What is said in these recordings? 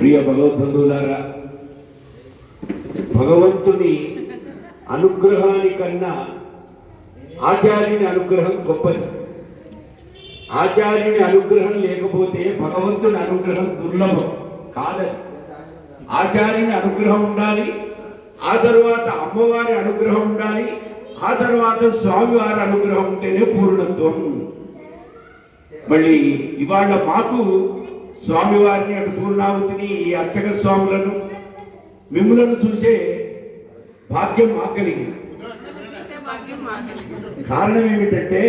ప్రియ భగవద్బంధువులారా భగవంతుని అనుగ్రహానికన్నా ఆచార్యుని అనుగ్రహం గొప్పది. ఆచార్యుని అనుగ్రహం లేకపోతే భగవంతుని అనుగ్రహం దుర్లభం కాదని ఆచార్యుని అనుగ్రహం ఉండాలి ఆ తర్వాత అమ్మవారి అనుగ్రహం ఉండాలి ఆ తర్వాత స్వామివారి అనుగ్రహం ఉంటేనే పూర్ణత్వం. మళ్ళీ ఇవాళ మాకు స్వామివారిని అటు పూర్ణావతిని ఈ అర్చక స్వాములను మిమ్ములను చూసే భాగ్యం మాకు కలిగింది కారణం ఏమిటంటే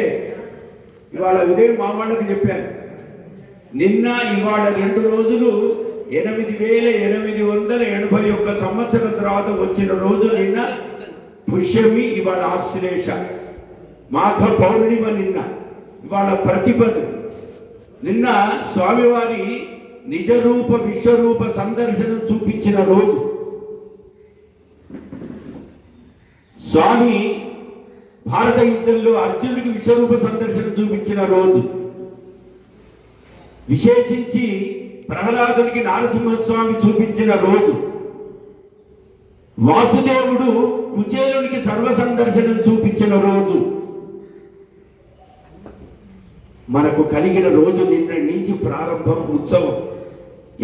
ఇవాళ ఉదయం మా వాళ్ళకి చెప్పాను. నిన్న ఇవాళ రెండు రోజులు ఎనిమిది వేల ఎనిమిది వందల ఎనభై ఒక్క సంవత్సరం తర్వాత వచ్చిన రోజు నిన్న పుష్యమి ఇవాళ ఆశ్లేష. మాఘ పౌర్ణిమ నిన్న. ఇవాళ ప్రతిపదు. నిన్న స్వామివారి నిజరూప విశ్వరూప సందర్శనం చూపించిన రోజు. స్వామి భారత యుద్ధంలో అర్జునుడికి విశ్వరూప సందర్శన చూపించిన రోజు. విశేషించి ప్రహ్లాదుడికి నారసింహస్వామి చూపించిన రోజు. వాసుదేవుడు కుచేలుడికి సర్వ సందర్శనం చూపించిన రోజు. మనకు కలిగిన రోజు నిన్న నుంచి ప్రారంభం ఉత్సవం.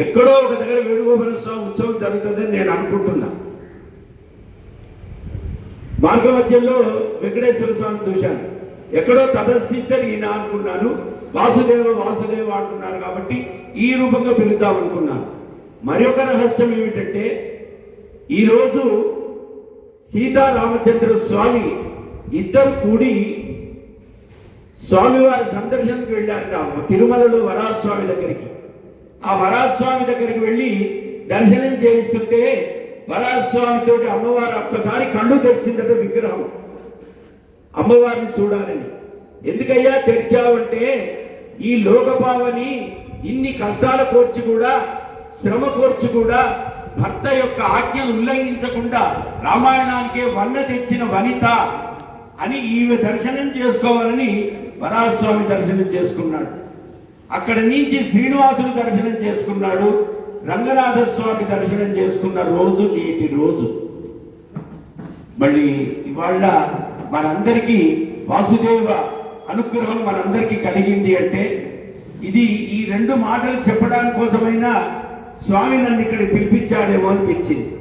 ఎక్కడో ఒక దగ్గర వేణుగోపాల స్వామి ఉత్సవం జరుగుతుందని నేను అనుకుంటున్నా. మార్గ మధ్యంలో వెంకటేశ్వర స్వామి చూశాను. ఎక్కడో తదస్థిస్తే ఈయన అనుకున్నాను. వాసుదేవ వాసుదేవ అంటున్నారు కాబట్టి ఈ రూపంగా పిలుద్దాం అనుకున్నాను. మరి ఒక రహస్యం ఏమిటంటే ఈరోజు సీతారామచంద్ర స్వామి ఇద్దరు కూడి స్వామివారి సందర్శనకు వెళ్ళారట తిరుమలలో వరాస్వామి దగ్గరికి. ఆ వరాస్వామి దగ్గరికి వెళ్ళి దర్శనం చేయిస్తుంటే వరాస్వామితో అమ్మవారు ఒక్కసారి కళ్ళు తెరిచిందట విగ్రహం. అమ్మవారిని చూడాలని. ఎందుకయ్యా తెరిచావంటే ఈ లోకపావని ఇన్ని కష్టాల కోర్చి కూడా శ్రమ కోర్చి కూడా భర్త యొక్క ఆజ్ఞను ఉల్లంఘించకుండా రామాయణానికే వన్న తెచ్చిన వనిత అని ఈమె దర్శనం చేసుకోవాలని వరాస్వామి దర్శనం చేసుకున్నాడు. అక్కడి నుంచి శ్రీనివాసుడు దర్శనం చేసుకున్నాడు. రంగనాథస్వామి దర్శనం చేసుకున్న రోజు నేటి రోజు. మళ్ళీ ఇవాళ మనందరికీ వాసుదేవ అనుగ్రహం మనందరికీ కలిగింది అంటే ఇది ఈ రెండు మాటలు చెప్పడానికి కోసమైనా స్వామి నన్ను ఇక్కడ పిలిపించాడేమో అనిపించింది.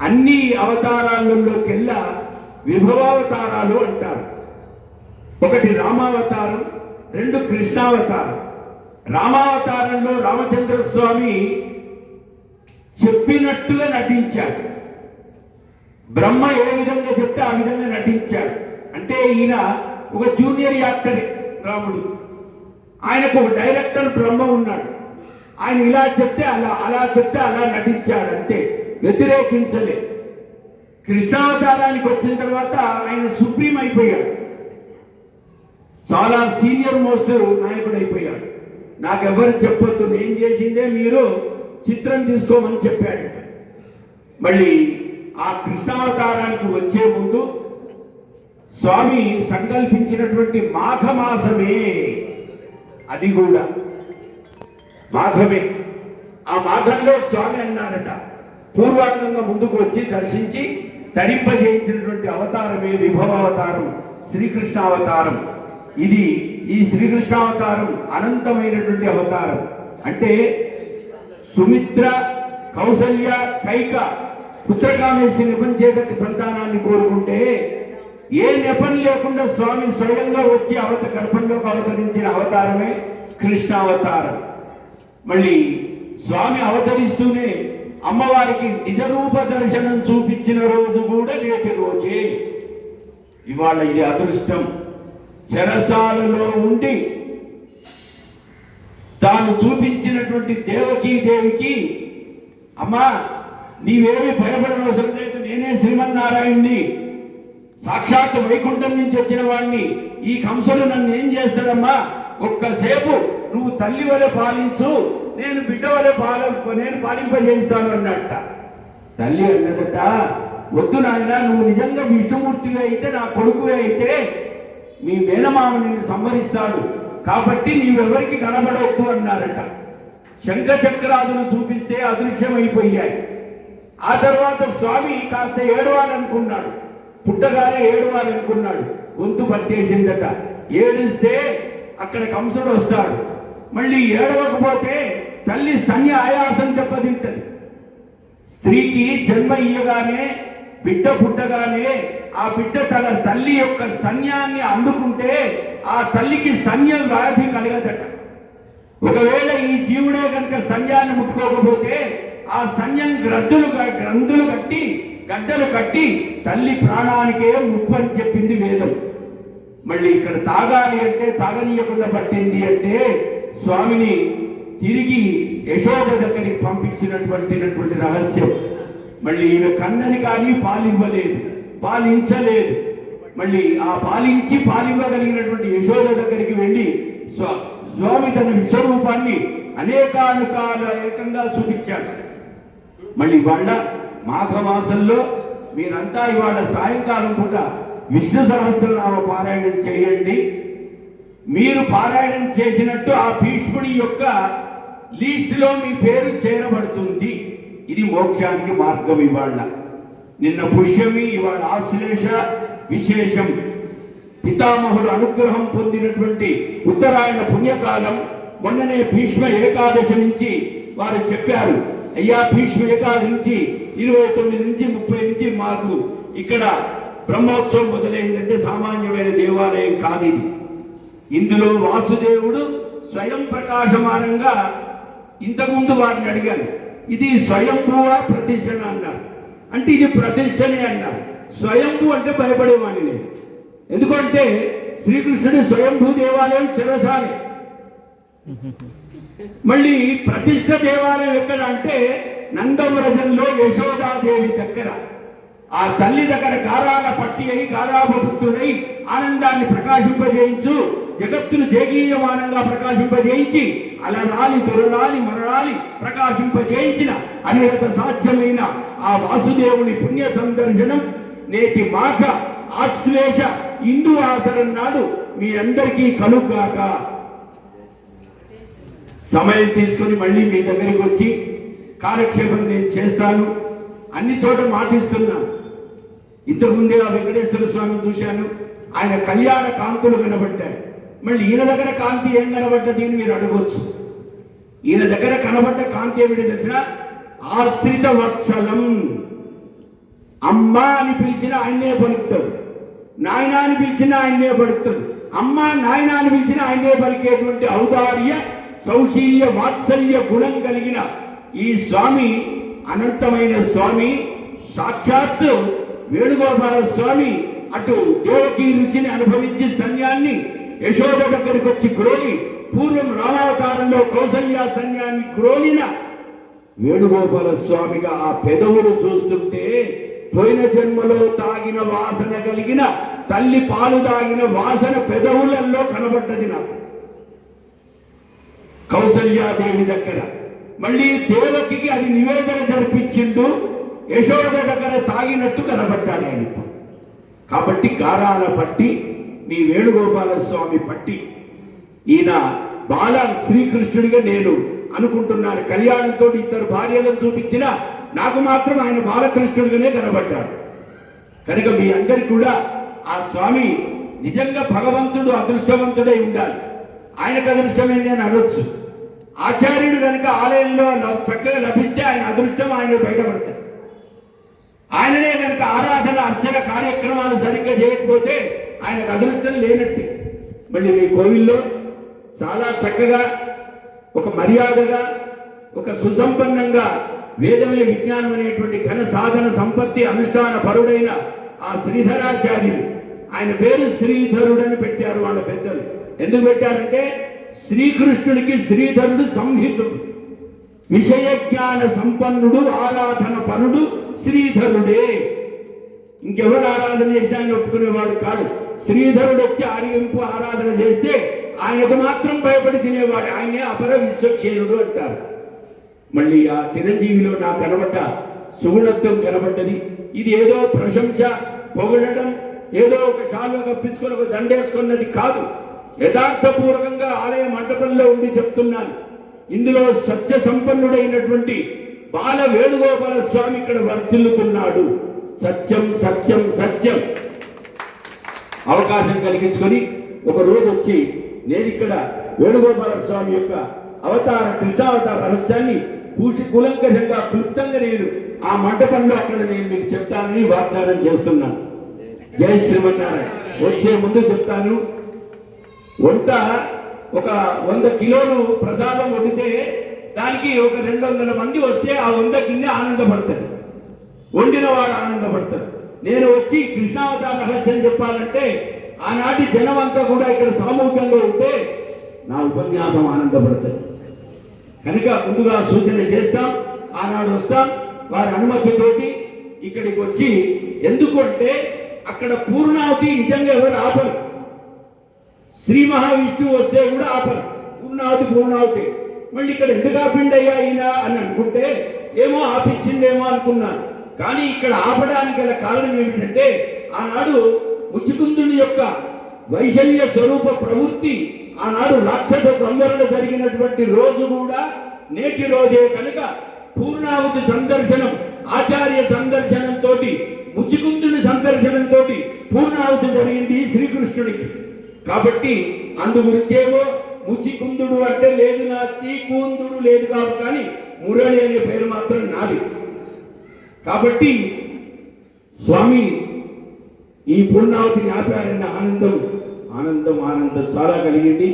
అన్ని అవతారాలలోకెల్లా విభవావతారాలు అంటారు. ఒకటి రామావతారం రెండు కృష్ణావతారం. రామావతారంలో రామచంద్ర స్వామి చెప్పినట్టుగా నటించాడు. బ్రహ్మ ఏ విధంగా చెప్తే ఆ విధంగా నటించాడు. అంటే ఈయన ఒక జూనియర్ యాక్టర్ రాముడు. ఆయనకు ఒక డైరెక్టర్ బ్రహ్మ ఉన్నాడు. ఆయన ఇలా చెప్తే అలా అలా చెప్తే అలా నటించాడు అంతే. వ్యతిరేకించలే. కృష్ణావతారానికి వచ్చిన తర్వాత ఆయన సుప్రీం అయిపోయాడు. చాలా సీనియర్ మోస్ట్ నాయకుడు అయిపోయాడు నాకెవరు చెప్పొద్దు నేను చేసిందే మీరు చిత్రం తీసుకోమని చెప్పాడు. మళ్ళీ ఆ కృష్ణావతారానికి వచ్చే ముందు స్వామి సంకల్పించినటువంటి మాఘమాసమే. అది కూడా మాఘమే. ఆ మాఘంలో స్వామి అన్నారట పూర్వాంగంగా ముందుకు వచ్చి దర్శించి తరింపజేయించినటువంటి అవతారమే విభవ అవతారం శ్రీకృష్ణ అవతారం ఇది ఈ శ్రీకృష్ణ అవతారం అనంతమైనటువంటి అవతారం. అంటే సుమిత్ర కౌసల్య కైక పుత్రకామేశ్వరి నిపంచేతక సంతానాన్ని కోరుకుంటే ఏ నెపం లేకుండా స్వామి స్వయంగా వచ్చి అవత గర్భంలోకి అవతరించిన అవతారమే కృష్ణావతారం. మళ్ళీ స్వామి అవతరిస్తూనే అమ్మవారికి నిజరూప దర్శనం చూపించిన రోజు కూడా నేటి రోజే. ఇవాళ ఇది అదృష్టం. చెరసాలలో ఉండి తాను చూపించినటువంటి దేవకీ దేవికి అమ్మా నీవేమి భయపడనవసరం లేదు నేనే శ్రీమన్నారాయణ్ణి సాక్షాత్ వైకుంఠం నుంచి వచ్చిన వాడిని ఈ కంసులు నన్ను ఏం చేస్తాడమ్మా? ఒక్కసేపు నువ్వు తల్లి వలె పాలించు నేను బిడ్డ వలె పాల నేను పాలింపజేస్తాను అన్నట్ట. తల్లి అన్నదట వద్దు నాయన నువ్వు నిజంగా విష్ణుమూర్తివి అయితే నా కొడుకువే అయితే మీ మేనమామ నిన్ను సంహరిస్తాడు. కాబట్టి నీవెవరికి కనబడవద్దు అన్నారట. శంఖ చక్రాదులు చూపిస్తే అదృశ్యమైపోయాయి. ఆ తర్వాత స్వామి కాస్త ఏడవాలనుకున్నాడు. పుట్టగానే ఏడవాలనుకున్నాడు. గొంతు పట్టేసిందట. ఏడిస్తే అక్కడ కంసుడు వస్తాడు. మళ్ళీ ఏడవకపోతే తల్లి స్తన్య ఆయాసం దెబ్బతింటది. స్త్రీకి జన్మ ఇయ్యగానే బిడ్డ పుట్టగానే ఆ బిడ్డ తన తల్లి యొక్క స్తన్యాన్ని అందుకుంటే ఆ తల్లికి స్తన్యం వ్యాధి కలగదట. ఒకవేళ ఈ జీవుడే కనుక స్తన్యాన్ని ముట్టుకోకపోతే ఆ స్తన్యం గ్రద్దులు గ్రంథులు కట్టి గడ్డలు కట్టి తల్లి ప్రాణానికే ముప్పు అని చెప్పింది వేదం. మళ్ళీ ఇక్కడ తాగాలి అంటే తాగనీయకుండా పట్టింది అంటే స్వామిని తిరిగి యశోద దగ్గరికి పంపించినటువంటి రహస్యం. మళ్ళీ ఈమె కన్నది కానీ పాలివ్వలేదు పాలించలేదు. మళ్ళీ ఆ పాలించి పాలివ్వగలిగినటువంటి యశోద దగ్గరికి వెళ్ళి స్వా- స్వామి తన విశ్వరూపాన్ని అనేకానుకాల ఏకంగా చూపించాడు. మళ్ళీ వాళ్ళ మాఘమాసంలో మీరంతా ఇవాళ సాయంకాలం పూట విష్ణు సహస్రనామ పారాయణం చేయండి. మీరు పారాయణం చేసినట్టు ఆ భీష్ముడి యొక్క లిస్టులో మీ పేరు చేరబడుతుంది. ఇది మోక్షానికి మార్గం ఇవాళ. నిన్న పుష్యమి ఇవాళ ఆశ్లేష విశేషం. పితామహుడు అనుగ్రహం పొందినటువంటి ఉత్తరాయణ పుణ్యకాలం మొన్ననే భీష్మ ఏకాదశి నుంచి వారు చెప్పారు అయ్యా భీష్మ ఏకాదశి నుంచి ఇరవై తొమ్మిది నుంచి ముప్పై నుంచి మాకు ఇక్కడ బ్రహ్మోత్సవం మొదలైందంటే సామాన్యమైన దేవాలయం కాదు ఇది. ఇందులో వాసుదేవుడు స్వయం ప్రకాశమానంగా ఇంతకుముందు వారిని అడిగాను ఇది స్వయంభువ ప్రతిష్టన అన్నారు. అంటే ఇది ప్రతిష్టనే అన్నారు. స్వయంభు అంటే భయపడేవాడిని. నేను ఎందుకంటే శ్రీకృష్ణుడు స్వయంభూ దేవాలయం చిరసాలి. మళ్ళీ ప్రతిష్ట దేవాలయం ఎక్కడ అంటే నందవ్రజంలో యశోదాదేవి దగ్గర. ఆ తల్లి దగ్గర గారాల పట్టి అయి గారాభపుత్రుడై ఆనందాన్ని ప్రకాశింపజేయించు జగత్తును జేగీయమానంగా ప్రకాశింపజేయించి అలరాలి దొరరాలి మరణాలి ప్రకాశింపజేయించిన అనేక సాధ్యమైన ఆ వాసుదేవుని పుణ్య సందర్శనం నేటి మాఘ ఆశ్లేష ఇందు ఆసరం నాడు మీ అందరికీ కలుగాక. సమయం తీసుకొని మళ్ళీ మీ దగ్గరికి వచ్చి కాలక్షేపం నేను చేస్తాను. అన్ని చోట మాటిస్తున్నాను ఇంతకుముందే ఆ వెంకటేశ్వర స్వామిని చూశాను. ఆయన కళ్యాణ కాంతులు కనబడ్డాయి మళ్ళీ ఈయన దగ్గర కాంతి ఏం కనబడ్డది అని మీరు అడగవచ్చు ఈయన దగ్గర కనబడ్డ కాంతి ఏమిటి తెలిసిన? ఆశ్రిత వత్సలం. అమ్మ అని పిలిచిన ఆయనే పలుకుతాడు. నాయన అని పిలిచిన ఆయనే పలుకుతాడు. అమ్మ నాయన అని పిలిచిన ఆయనే పలికేటువంటి ఔదార్య సౌశీల్య వాత్సల్య గుణం కలిగిన ఈ స్వామి అనంతమైన స్వామి సాక్షాత్ వేణుగోపాల స్వామి అటు దేవకి రుచిని అనుభవించి స్తన్యాన్ని యశోద దగ్గరికి వచ్చి క్రోలి పూర్వం రామావతారంలో కౌసల్య సన్యాన్ని క్రోలిన వేణుగోపాల స్వామిగా ఆ పెదవులు చూస్తుంటే పోయిన జన్మలో తాగిన వాసన కలిగిన తల్లి పాలు తాగిన వాసన పెదవులలో కనబడ్డది నాకు. కౌసల్యాదేవి దగ్గర మళ్ళీ దేవకికి అది నివేదన జరిపించిండు యశోద దగ్గర తాగినట్టు కనబడ్డాడు ఆయన. కాబట్టి గారాల పట్టి మీ వేణుగోపాల స్వామి పట్టి. ఈయన బాల శ్రీకృష్ణుడిగా నేను అనుకుంటున్నాను. కళ్యాణంతో ఇద్దరు భార్యలను చూపించిన నాకు మాత్రం ఆయన బాలకృష్ణుడిగానే కనబడ్డాడు. కనుక మీ అందరికి కూడా ఆ స్వామి నిజంగా భగవంతుడు అదృష్టవంతుడై ఉండాలి. ఆయనకు అదృష్టమైంది అని అనొచ్చు. ఆచార్యుడు కనుక ఆలయంలో చక్కగా లభిస్తే ఆయన అదృష్టం ఆయన బయటపడతారు ఆయననే కనుక ఆరాధన అర్చన కార్యక్రమాలు సరిగ్గా చేయకపోతే ఆయనకు అదృష్టం లేనట్టే. మళ్ళీ మీ కోవిల్లో చాలా చక్కగా ఒక మర్యాదగా ఒక సుసంపన్నంగా వేదమే విజ్ఞానం అనేటువంటి ఘన సాధన సంపత్తి అనుష్ఠాన పరుడైన ఆ శ్రీధరాచార్యులు ఆయన పేరు శ్రీధరుడని పెట్టారు వాళ్ళ పెద్దలు. ఎందుకు పెట్టారంటే శ్రీకృష్ణుడికి శ్రీధరుడు సంహితుడు. విషయ జ్ఞాన సంపన్నుడు ఆరాధన పరుడు శ్రీధరుడే. ఇంకెవరు ఆరాధన చేసినా ఆయన ఒప్పుకునేవాడు కాదు శ్రీధరుడు వచ్చి ఆర్యంపు ఆరాధన చేస్తే ఆయనకు మాత్రం భయపడి తినేవాడు. ఆయనే అపర విశ్వక్షేణుడు అంటారు. మళ్ళీ ఆ చిరంజీవిలో నా కనబడ్డ సుగుణత్వం కనబడ్డది. ఇది ఏదో ప్రశంస పొగడడం ఏదో ఒక శాలువ కప్పించుకొని ఒక దండేసుకున్నది కాదు. యథార్థపూర్వకంగా ఆలయ మండపంలో ఉండి చెప్తున్నాను. ఇందులో సత్య సంపన్నుడైనటువంటి బాల వేణుగోపాల స్వామి ఇక్కడ వర్తిల్లుతున్నాడు. సత్యం సత్యం సత్యం. అవకాశం కలిగించుకొని ఒక రోజు వచ్చి నేను ఇక్కడ వేణుగోపాల స్వామి యొక్క అవతార కృష్ణావతార రహస్యాన్ని పూర్తి కులంకషంగా క్లుప్తంగా నేను ఆ మంటపంలో అక్కడ నేను మీకు చెప్తానని వాగ్దానం చేస్తున్నాను. జై శ్రీమన్నారాయణ. వచ్చే ముందు చెప్తాను. వంట ఒక వంద కిలోలు ప్రసాదం వండితే దానికి ఒక రెండు వందల మంది వస్తే ఆ వంద గిన్నె ఆనందపడతారు వండిన వాడు ఆనందపడతారు నేను వచ్చి కృష్ణావతార రహస్యం చెప్పాలంటే ఆనాటి జనం అంతా కూడా ఇక్కడ సామూహికంగా ఉంటే నా ఉపన్యాసం ఆనందపడుతుంది. కనుక ముందుగా సూచన చేస్తాం ఆనాడు వస్తాం వారి అనుమతితోటి ఇక్కడికి వచ్చి ఎందుకంటే అక్కడ పూర్ణావతి నిజంగా ఎవరు ఆపరు. శ్రీ మహావిష్ణువు వస్తే కూడా ఆపరు. పూర్ణావతి పూర్ణావతి. మళ్ళీ ఇక్కడ ఎందుకు ఆపిండయ్యా ఈయన అని అనుకుంటే ఏమో ఆపించిందేమో అనుకున్నాను. కానీ ఇక్కడ ఆపడానికి గల కారణం ఏమిటంటే ఆనాడు ముచుకుందుని యొక్క వైశల్య స్వరూప ప్రవృత్తి ఆనాడు రాక్షస సంవరణ జరిగినటువంటి రోజు కూడా నేటి రోజే కనుక పూర్ణావతి సందర్శనం ఆచార్య సందర్శనంతో ముచుకుందుని సందర్శనంతో పూర్ణావతి జరిగింది శ్రీకృష్ణుడికి. కాబట్టి అందు గురించేమో ముచికుందుడు అంటే లేదు నా చీకుందుడు లేదు కాదు కానీ మురళి అనే పేరు మాత్రం నాది. కాబట్టి స్వామి ఈ పూర్ణావతిని ఆపారన్న ఆనందం ఆనందం ఆనందం చాలా కలిగింది.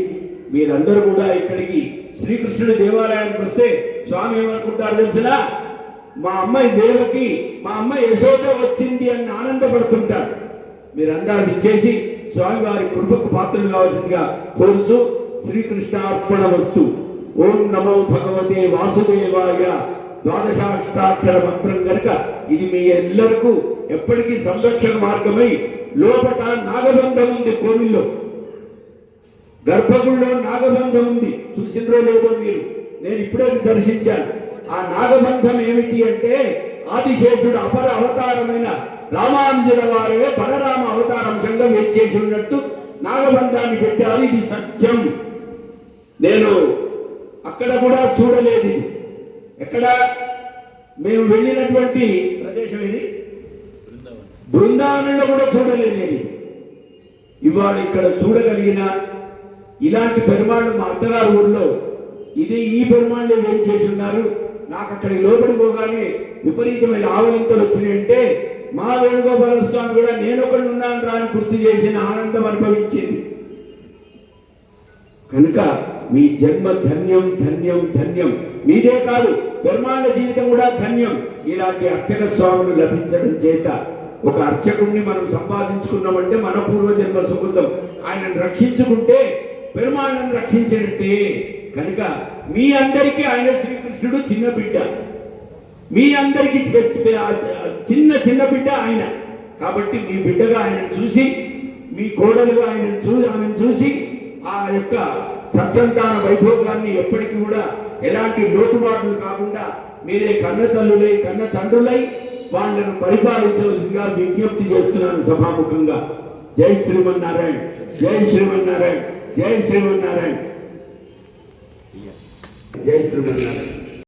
మీరందరూ కూడా ఇక్కడికి శ్రీకృష్ణుడి దేవాలయానికి వస్తే స్వామి ఏమనుకుంటారు తెలిసినా? మా అమ్మాయి దేవకి మా అమ్మాయి యశోద వచ్చింది అని ఆనందపడుతుంటారు. మీరందరూ ఇచ్చేసి స్వామివారి కృపకు పాత్రలు కావాల్సిందిగా కోరుచు శ్రీకృష్ణ అర్పణ వస్తు. ఓం నమో భగవతే వాసుదేవాయ ద్వాదశాష్టాక్షర మంత్రం కనుక ఇది మీ ఎల్లరికూ ఎప్పటికీ సంరక్షణ మార్గమై లోపట నాగబంధం ఉంది కోవిల్లో. గర్భగుడిలో నాగబంధం ఉంది. చూసినరో లేదో మీరు? నేను ఇప్పుడే దర్శించాను. ఆ నాగబంధం ఏమిటి అంటే ఆదిశేషుడు అపర అవతారమైన రామానుజుల వారే బలరామ అవతారంశంగా వేచేసి ఉన్నట్టు నాగబంధాన్ని పెట్టారు. ఇది సత్యం. నేను అక్కడ కూడా చూడలేదు ఇది. ఎక్కడ? మేము వెళ్ళినటువంటి ప్రదేశం ఇది బృందావనంలో కూడా చూడలేదు నేను. ఇవాళ ఇక్కడ చూడగలిగిన ఇలాంటి పెరుమాళ్ళు మా అత్తగారు ఊళ్ళో ఇది ఈ పెరుమాళ్ళు ఏం చేస్తున్నారు? నాకు అక్కడికి లోపలి పోగానే విపరీతమైన ఆవలింతలు వచ్చినాయంటే మా వేణుగోపాల స్వామి కూడా నేను ఒకళ్ళు ఉన్నాను రా అని గుర్తు చేసిన ఆనందం అనుభవించింది. కనుక మీ జన్మ ధన్యం ధన్యం ధన్యం. మీదే కాదు బ్రహ్మాండ జీవితం కూడా ధన్యం. ఇలాంటి అర్చక స్వాములు లభించడం చేత ఒక అర్చకుడిని మనం సంపాదించుకున్నామంటే మన పూర్వజన్మ సుకృతం. ఆయనను రక్షించుకుంటే పెరుమాళ్ళను రక్షించినట్టే కనుక మీ అందరికీ ఆయన శ్రీకృష్ణుడు చిన్న బిడ్డ. మీ అందరికీ చిన్న చిన్న బిడ్డ ఆయన. కాబట్టి మీ బిడ్డగా ఆయనను చూసి మీ కోడలుగా ఆయనను చూ ఆమెను చూసి ఆ యొక్క సత్సంతాన వైభోగాన్ని ఎప్పటికీ కూడా ఎలాంటి లోటుబాట్లు కాకుండా మీరే కన్న తల్లులై కన్న తండ్రులై వాళ్ళను పరిపాలించవలసిందిగా విజ్ఞప్తి చేస్తున్నాను సభాముఖంగా. జై శ్రీమన్నారాయణ జై శ్రీమన్నారాయణ జై శ్రీమన్నారాయణ. జై శ్రీమన్నారాయణ.